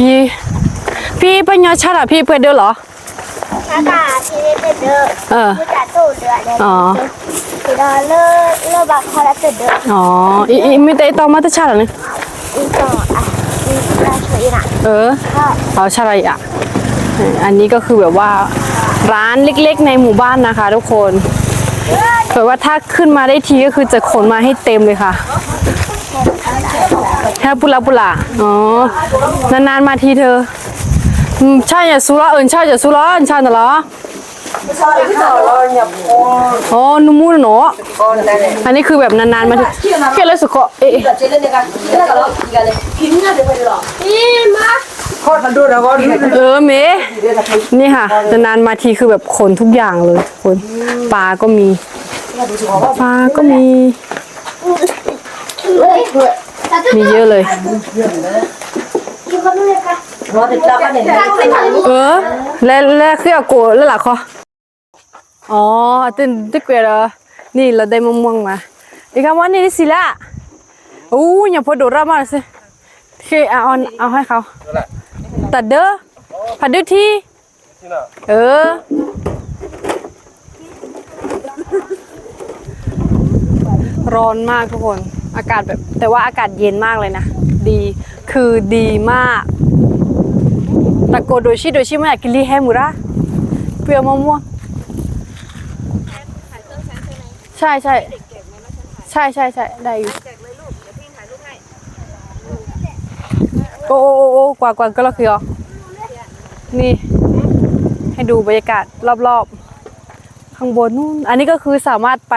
อีพี่ปัญญาชาติอะพี่เปิดเด้อเหรอถ้ากาที่นี่เป็นเด้อเออ ผู้จัดตู้เดือดเลยอ๋อคือเราเลิกเลิกบักคาราเป็นเด้ออ๋ออีอีมีแต่ตองมาแต่ชาติอะนี่อีกต่ออะอีกราชวีน่ะเออ ก็เอาชาอะไรอะเอออันนี้ก็คือแบบว่าร้านเล็กๆในหมู่บ้านนะคะ ทุกคนแบบว่าถ้าขึ้นมาได้ทีก็คือจะขนมาให้เต็มเลยค่ะแค่ปุระปุระอ๋อ นานๆมาทีเธออืมใช่อย่าสู้ละเอิญใช่อย่าสู้ละเอิญใช่เหรออ๋อนุ่มๆเนาะอันนี้คือแบบนานๆมาทีแค่เลยสุดก็เอ๊ะเออเมนี่ค่ะนานๆมาทีคือแบบขนทุกอย่างเลยทุกคนปลาก็มีปลาก็มี มีเยอะเลย เออแล้วแล้วคือเอาโกะแล้วล่ะคออ๋อตึ้นตึกเกลอนี่เราได้มะม่วงมาอีกคำว่านี่สิละอู้อย่าพอดดรามาสิคือเอาเอาเอาให้เขาตัดเด้อผัดด้วยที่เออร้อนมากทุกคน อากาศแบบแต่ว่าอากาศเย็นมากเลยนะ ดีคือดีมากตะโกโดชิโดชิมาอยากกินรีแฮมูระเปรี้ยวมะม่วงใช่ใช่ใช่ใช่ใช่ได้อยู่โอ้โอ้โอ้โอ้กว่ากว่าก็แล้วคืออ๋อนี่ ให้ดูบรรยากาศรอบๆ ข้างบนนู่น อันนี้ก็คือสามารถไป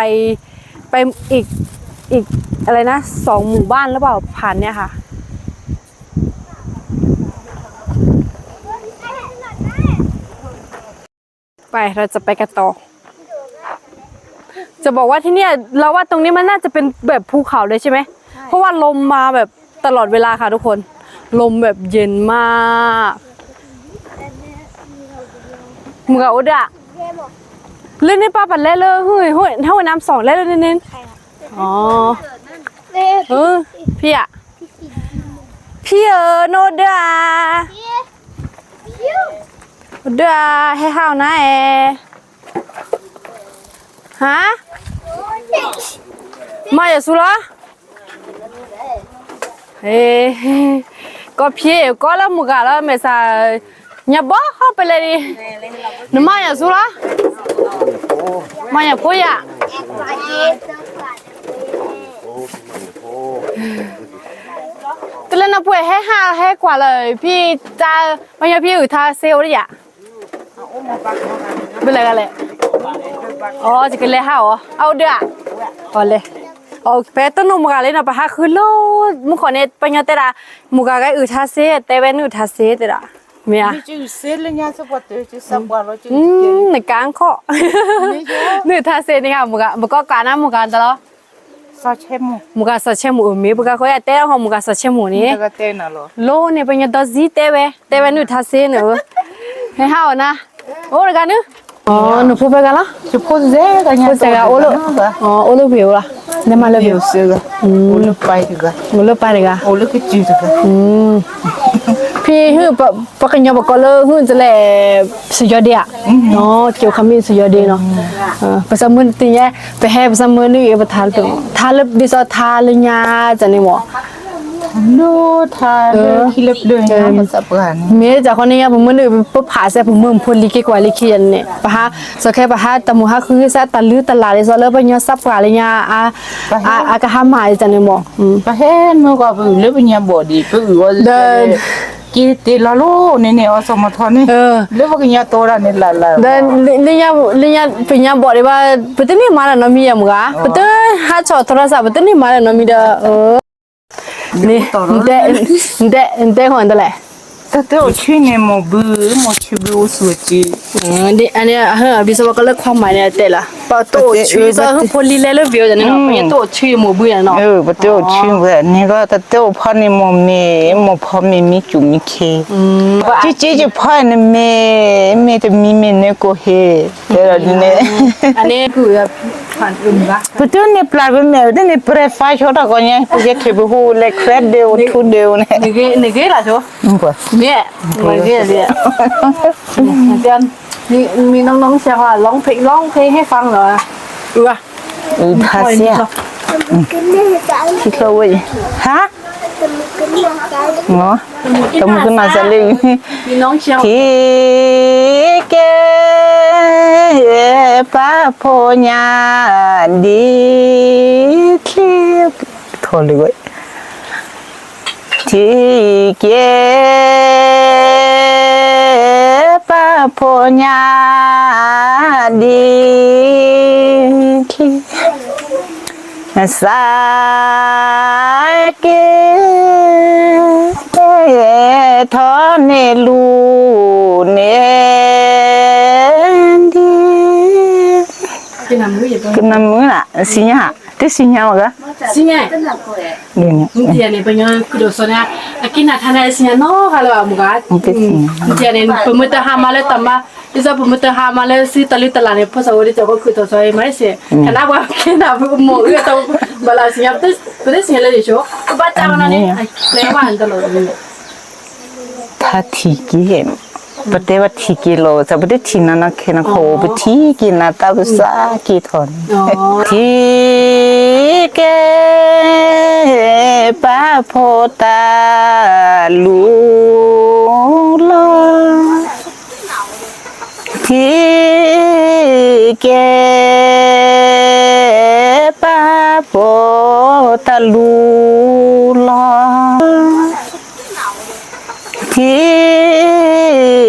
ไปอีกอีก อะไรนะสองหมู่บ้านหรือเปล่าผ่านเนี่ยค่ะ ไปเราจะไปกันต่อ จะบอกว่าที่เนี่ยเราว่าตรงนี้มันน่าจะเป็นแบบภูเขาเลยใช่ไหม เพราะว่าลมมาแบบตลอดเวลาค่ะทุกคน ลมแบบเย็นมากมึงกับอุดอะเล่นในป้าปัดเล่นเลยเฮ้ยเฮ้ยเท่าน้ำสองเล่นเลยเน้นๆอ๋อ เว้ยเออพี่อะพี่เออโนเดาพิ้วเดาให้ข้าวนะเอฮะมาอย่าสู้ละเฮ้ก็พี่ก็แล้วมุกาแล้วเมษาอย่าบอกเข้าไปเลยดิหนูมาอย่าสู้ละมาอย่าพูดอะ ปลาเย็นเจ้าปลาแต่แล้วนะป่วยให้ห้าให้กว่าเลย พี่จะไม่ใช่พี่อื่นทาเซลดิอะเป็นอะไรกันเลยอ๋อจะกินเลยห้าเหรอเอาเด้อเอาเลยโอเคต้นนมุกาเลยนะปะฮะคือโลมุขอเนี่ยปัญญาเตระมุกาก็อือทาเซแต่เวนอือทาเซเตระเมีย Chứ xếp lên nha, sao bà tới chứ sao bà nó chứ อืมในกลางข้อนือทาเซนี่ค่ะมุกามุกาการนะมุกาตลอ sao chém một มุกาสัชเชมูมีมุกาเขาอยากเตะห้องมุกาสัชเชมูนี่ cái tên nào rồi โลเนี่ยปัญญาดอซีเตเวเตเวนือทาเซเนอะให้เฮานะโอ้ร Sachemu. Muga sachemu me buga ko ya te ho muga sachemu ni. Muga te na lo. Lo ne penya da zi te we. Te we nu tha se no. He ha na. O ga nu. O no po ba ga la. Su po ze ga nya. Po se ga o lo. O o lo be o la. Ne ma lo be o se ga. O lo pa ga. O lo pa ga. O lo ki chi ga. Mm. พี่ฮือปะปะกันยอปะก็เลยฮือจะแลสุยอดีอะเนาะเกี่ยวคำมีสุยอดีเนาะเออภาษามือติแยไปแห่ภาษามือนี่เอวทาลตรงทาลบดิซอทาลญาจันนี่หมอ nó thà khi lớp đường nha mà sắp cả เมียจากคนนี้ผมมือนี่ปุ๊บผาเสียผมมือพูดลิกิกว่าลิกิยันเนี่ยปะฮะสแค่ปะฮะตะมูฮะคือซะตะลือตะลาเลยซอเลยปะญาซับกว่าเลยญาอาอาอากะหาหมายจันนี่หมออืม bà hết nó có bị lớp nhà bỏ đi cứ ủa Đơn. kia tê là lô nè nè ở sao mà thôi nè เออ lớp cái nhà to ra nè là là เดิน ki te la lo ne ne aso ma tho ne le ba nya to ra ne la la da le nya le nya pe nya bo re ba patani ma ra no mi ya mu ga patan ha cho thora sa patani ma ra no mi da ne de de de hon da le แล้วเนาะมีเด้อเออนี่เดเดเดหัวนั่นแหละ ta tới ở trên này một bữa một chiều bữa sửa chị อ๋อนี่อันเนี้ยเฮ้อบิสวก็เลิกความหมายเนี่ยเตละปะโตชื่อซะคือพลีเลเลวิวจังเนาะปะโตชื่อหมู่บื้อเนาะ ừ bắt đầu chuyên về này có ta tới phá này một mẹ một phá mẹ mi chủ mi khe chỉ chỉ chỉ phá này mẹ mẹ thì mi mẹ này có he thế là nè อันนี้คือแบบผ่านอื่นละ Putu ne plagun ne, de ne prefa chota konye, kuje kebu hu le kred de o tu de o ne. Nege nege la cho. Ngwa. Ne, nege ne. Tian, mi mi nong nong xia hua, long pe long pe he fang lo. Ua. Ừ, thật xia. Thì khâu vậy. Hả? Ngó. Tầm cái mà sẽ lên. Thì cái ป้าโพญาดีคลิปทนดีกว่าที่เก็บป้าโพญาดีคลิปสาเกทอนเนลูเน kuna muna sinya te sinya waga sinya nini mtia ne banyo kudo sona akina thana sinya no halo amuga mtia ne pemeta hamale tama isa pemeta hamale si tali talane posa ori jago kudo so ai mai se kana wa kina mo ya to bala sinya te pede sinya le jo ba ta wana ne ai kwa wa andalo ni 他体检。 นี่เป็นมือตะหามาเลยแต่มาที่จะเป็นมือตะหามาเลยสิ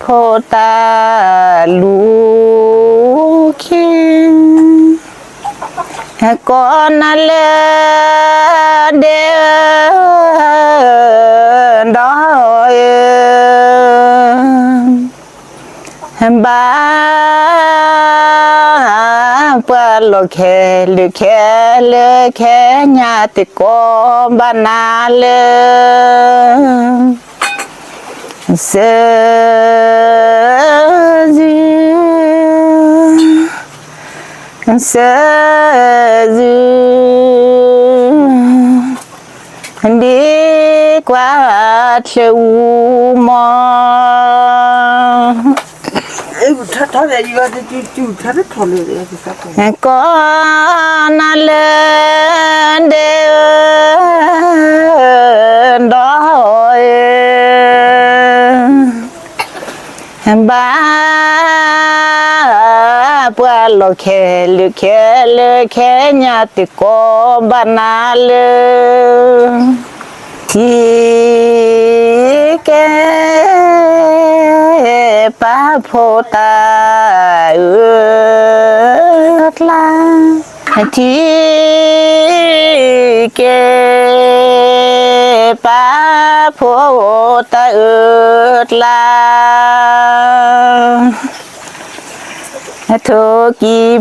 โพตาลูคิงก่อนนั่นแหละเดินดอยบ้าปลกแคลือแคลือแคญาติโกบ้านนาเลย sözüm sözüm đi qua chiều mơ con lên đến đó ba qua lo khe lu khe lu khe nhà ti có ba na lu thì cái ba phô ta ướt la thì cái ba phô ta ướt la ठोकी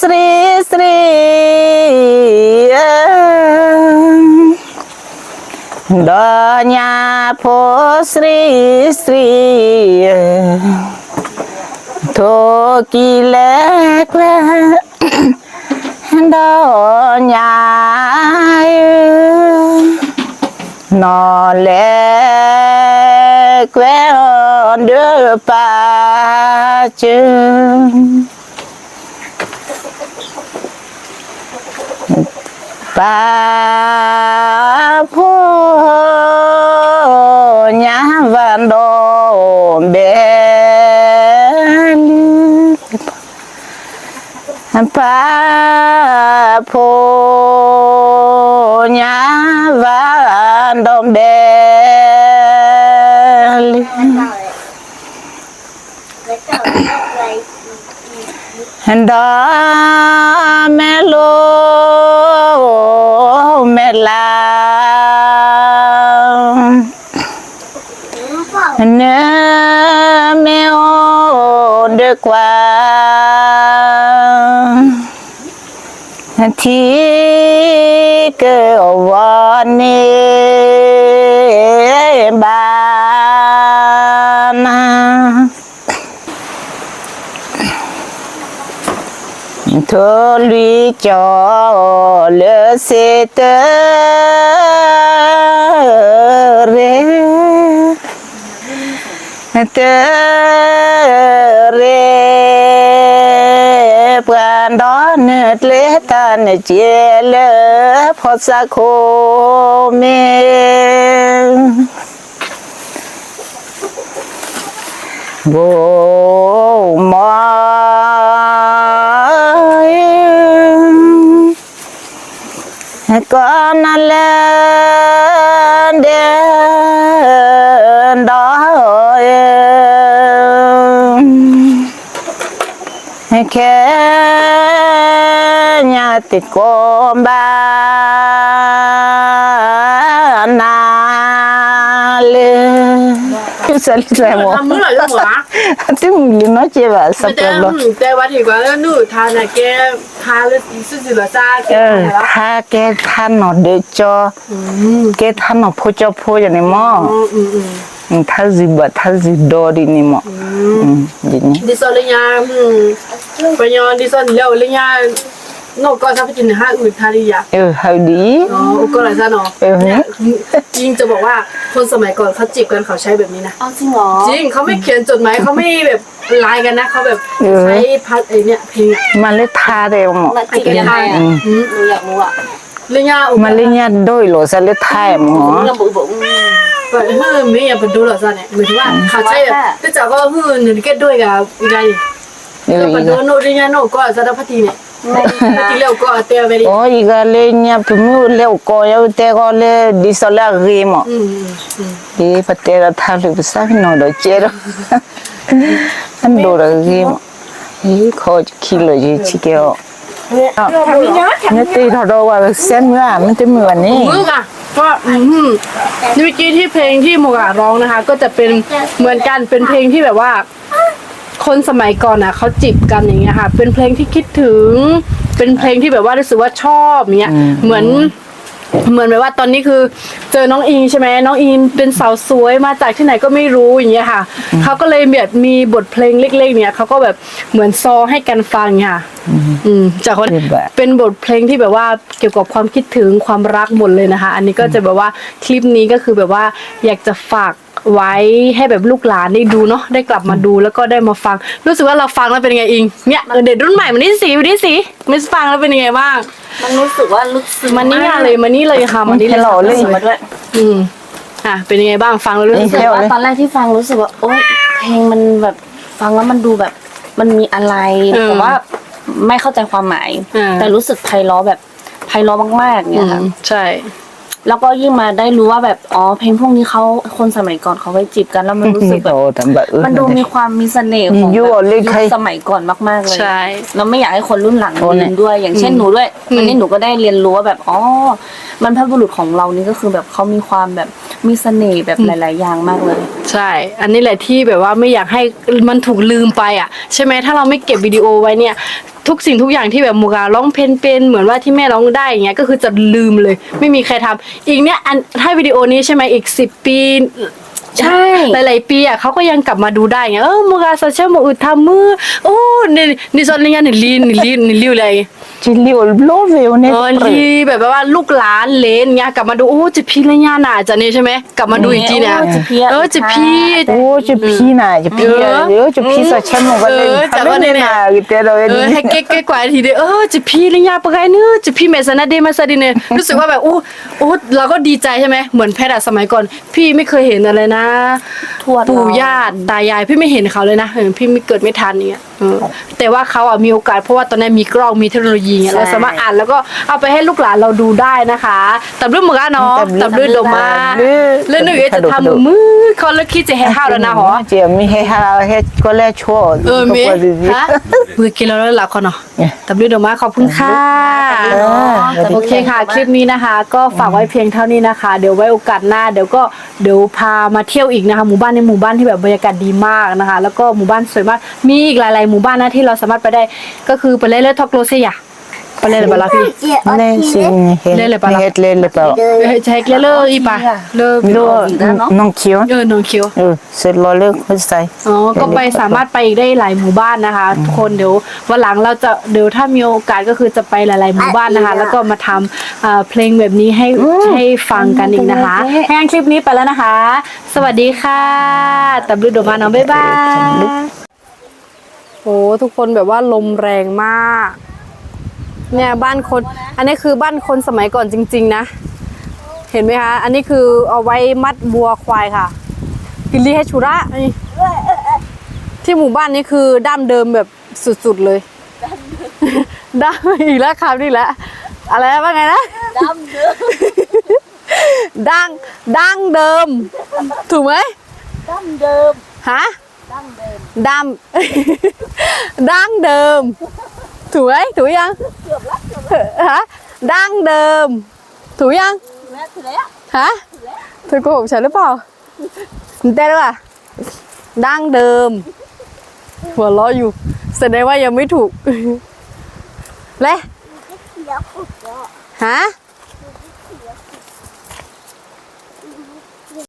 श्री Shri Donya po Sri Sri Thoki lek lek Donya No lek lek on the path เจอป่าผู้ยาวันโดเบลป่าผู้ยาวันโดเบล đồ bê da melo mela ne me o de qua thi cơ wa ne ba Thôi lui cho lỡ xe tơ rê. Tơ rê. Bạn đó nết lê ta nợ chia lỡ Phó xa khô mê. Vô mô con lên đến đó khe nhà thì con ba na lên. Sao lại mà ทำมื้อหน่อยลูกหวา tí mình nói chơi bà sắp แต่ rồi แต่ว่าถือว่าหนูทานน่ะแกทานแล้วซื่อๆละซ่าแกเออทานแล้วถ้าแกท่านหน อเดจอแกท่านหนอพูจอพูอย่างนี้มั้งอืมอืมอืมถ้าสิบะถ้าสิดอดีนี่มั้งอืมดีนี่ดิซอนเลยยาอืมปัญญาดิซอนแล้วเลยยาโนก็ถ้าไปกินห้าอื่นทาริยาเออ how ดี อ๋อก็อะไรซะเนาะเออ เนี่ยจริงจะบอกว่าคนสมัยก่อนเขาจีบกันเขาใช้แบบนี้นะ เอาจริงเหรอจริงเขาไม่เขียนจดหมายเขาไม่แบบไลน์กันนะเขาแบบใช้พัดไอเนี่ยเพลงมาเลยทาเดียวมั้งมันจีบกันยังไงอะหนูอยากรู้อะเลยยาอุมาเลยเนี่ยด้วยหรอซะเลยทายมั้งเรื่องบุ๋บุ๋เปิดเฮ้ยไม่อยากไปดูหรอกซะเนี่ยหมายถึงว่าเขาใช้แบบแต่จากก็เฮ้ยหนึ่งเก็ตด้วยกับอะไรเออก็อีไปกดูโน้ตเลยยาโน้ก็ซะพัทีเนี่ยพัทีเร็วก็เตียไปดิโอ้อีกเลยเนี่ย พิมพ์เลี้ยวก็ยาวแต่ก็เลยดิสลารีมั้งอืมอืมดีปะเตระทาลุภาษาหนอดเจรอันโดระรีมั้งอีขอคิโลจีชิเกอเนี่ยตีทอดว่าเส้นเมื่อมันจะเหมือนนี่มึงอะก็อืมนี่เมื่อกี้ที่เพลงที่โมกะร้องนะคะ ก็จะเป็นเหมือนกันเป็นเพลงที่แบบว่า คนสมัยก่อนอะเขาจีบกันอย่างเงี้ยค่ะ เป็นเพลงที่คิดถึง เป็นเพลงที่แบบว่ารู้สึกว่าชอบอย่างเงี้ย เหมือน เหมือนแบบว่าตอนนี้คือ เจอน้องอิงใช่ไหมน้องอิงเป็นสาวสวยมาจากที่ไหนก็ไม่รู้อย่างเงี้ยค่ะเขาก็เลยแบบมีบทเพลงเล็ก ๆ เนี่ยเขาก็แบบเหมือนซอให้กันฟังค่ะ อืมจากคนเป็นบทเพลงที่แบบว่าเกี่ยวกับความคิดถึงความรักหมดเลยนะคะ อันนี้ก็จะแบบว่าคลิปนี้ก็คือแบบว่าอยากจะฝาก ไว้ให้แบบลูกหลานได้ดูเนาะได้กลับมาดูแล้วก็ได้มาฟัง รู้สึกว่าเราฟังแล้วเป็นยังไงอิงเนี่ยเออเด็กรุ่นใหม่มานี่สิมานี่สิไม่ฟังแล้วเป็นยังไงบ้างมันรู้สึกว่าลึกซึ้งมานี่เลยมานี่เลยค่ะมานี่เลยค่ะรู้สึกมาด้วย อืมอะเป็นยังไงบ้างฟังแล้วรู้สึรู้กสึกว่าตอนแรกที่ฟังรู้สึกว่าโอ๊ยเพลงมันแบบฟังแล้วมันดูแบบมันมีอะไรแต่ว่าไม่เข้าใจความหมาย แต่รู้สึกไพเราะแบบไพเราะมากๆอืเนี่ยค่ะมใช่ แล้วก็ยิ่งมาได้รู้ว่าแบบอ๋อเพลงพวกนี้เขาคนสมัยก่อนเขาไปจีบกันแล้วมันรู้สึกแบบโอ้แต่แบบมันดูมีความมีเสน่ห์ของยั่แบวบเลยยุใครคสมัยก่อนมากๆเลยใช่เราไม่อยากให้คนรุ่นหลังโอ้เนี่ลืยมด้วย อย่างเช่นหนูด้วยอืมวันนี้หนูก็ได้เรียนรู้ว่าแบบอ๋อมันพบุรุษของเรานี่ก็คือแบบเขามีความแบบมีเสน่ห์แบบหลาย ๆ อย่างมากเลย ใช่ อันนี้แหละที่แบบว่าไม่อยากให้มันถูกลืมไปอะ ใช่ไหมถ้าเราไม่เก็บวิดีโอไว้เนี่ย ทุกสิ่งทุกอย่างที่แบบมูการ้องเพลงเป็นเหมือนว่าที่แม่ร้องได้อย่างเงี้ยก็คือจะลืมเลย ไม่มีใครทำอีกเนี่ยอันถ้าวิดีโอนี้ใช่ไหมอีกสิบปีใช่ หลาย ๆ ปีอะเขาก็ยังกลับมาดูได้ไงเออมูกาโซเชียลมูอุดทำมือโอ้นี่นี่ซอนนี่ยนี่ลีนนี่ลีนนี่ลิวเลย จิลิโอโลเวลเนี่ยเออลีแบบว่าลูกหลานเลนเงี้ยกลับมาดูโอ้จะพี่ละย่าน่ะจะนี่ใช่ไหมกลับมาดูอีกทีเนี่ยโอ้จะพี่อะเออจะพี่โอ้จะพี่น่ะจะพี่เดี๋ยวจะพี่สะเช่นมันก็เลยเออแต่ว่าเนี่ยน่ะกิเตโรเออให้เก๊กๆกว่าทีเดียวเออจะพี่ละย่าปะไงเนื้อะจะพี่เมสนาเดมาซาดิเนี่ยรู้สึกว่าแบบโอ้โอ้เราก็ดีใจใช่ไหมเหมือนแพทย์อะสมัยก่อน พี่ไม่เคยเห็นอะไรนะทวดปู่เราย่าตายายพี่ไม่เห็นเขาเลยนะเออพี่ไม่เกิดไม่ทันอย่างเงี้ยเอออแต่ว่าเขาอะมีโอกาสเพราะว่าตอนนี้มีกล้องมีเทคโนโลยีไงใช่เราสามารถอ่านแล้วก็เอาไปให้ลูกหลานเราดูได้นะคะตับด้วยมือกันเนาะตับด้วยโดมาแล้วหนูจะทำมือเขาเลิกคิดจะให้ข้าวแล้วนะหรอเจียมีให้ฮาให้ก็แล้วชั่วเออมีก็ดีฮะมือกินแล้วหลับเขาเนาะตับด้วยโดมาขอบคุณค่ะเออโอเคค่ะคลิปนี้นะคะ ก็ฝากไว้เพียงเท่านี้นะคะ เดี๋ยวไว้โอกาสหน้าเดี๋ยวก็เดี๋ยวพามาเที่ยวอีกนะคะ หมู่บ้านในหมู่บ้านที่แบบบรรยากาศดีมากนะคะ แล้วก็หมู่บ้านสวยมากมีอีกหลายๆหมู่บ้านนะที่เราสามารถไปได้ก็คือไปเล่นเล่นทอกโรเซียไปเล่นอะไรบ้างล่ะพี่เล่นสิเฮ็ดเล่นเลยปะล่ะเล่นเลยเปล่าเฮ้ยใช้เลือเลยอีปะเลิกมีรู้น้องเขียวเออน้องคิวเออเสร็จรอเลิกคนใส่อ๋อ ก็ไปสามารถไปอีกได้หลายหมู่บ้านนะคะ ทุกคนเดี๋ยววันหลังเราจะเดี๋ยวถ้ามีโอกาสก็คือจะไปหลาย ๆ หมู่บ้านนะคะ แล้วก็มาทำเอ่อเพลงแบบนี้ให้ให้ฟังกันอีกนะคะงั้นคลิปนี้ไปแล้วนะคะ สวัสดีค่ะตับดูโดมาน้องบ๊ายบาย โอ้ทุกคนแบบว่าลมแรงมาก เนี่ยบ้านคน อันนี้คือบ้านคนสมัยก่อนจริง ๆ นะ เห็นไหมคะ อันนี้คือเอาไว้มัดบัวควายค่ะ กิริให้ชุระนี่ที่หมู่บ้านนี้คือด้ามเดิมแบบสุดๆเลยด้ามอีกแล้วครับนี่แหละอะไรนะว่าไงนะด้ามเดิมดังดังเดิม ถูกไหมดั้งเดิมฮะดั้งเดิมดั้มดั้งเดิมถูกไหมถูกยังเกือบแล้วฮะ ดั้งเดิมถูกยังถูกแล้วฮะเธอโกหกฉันหรือเปล่าเต้น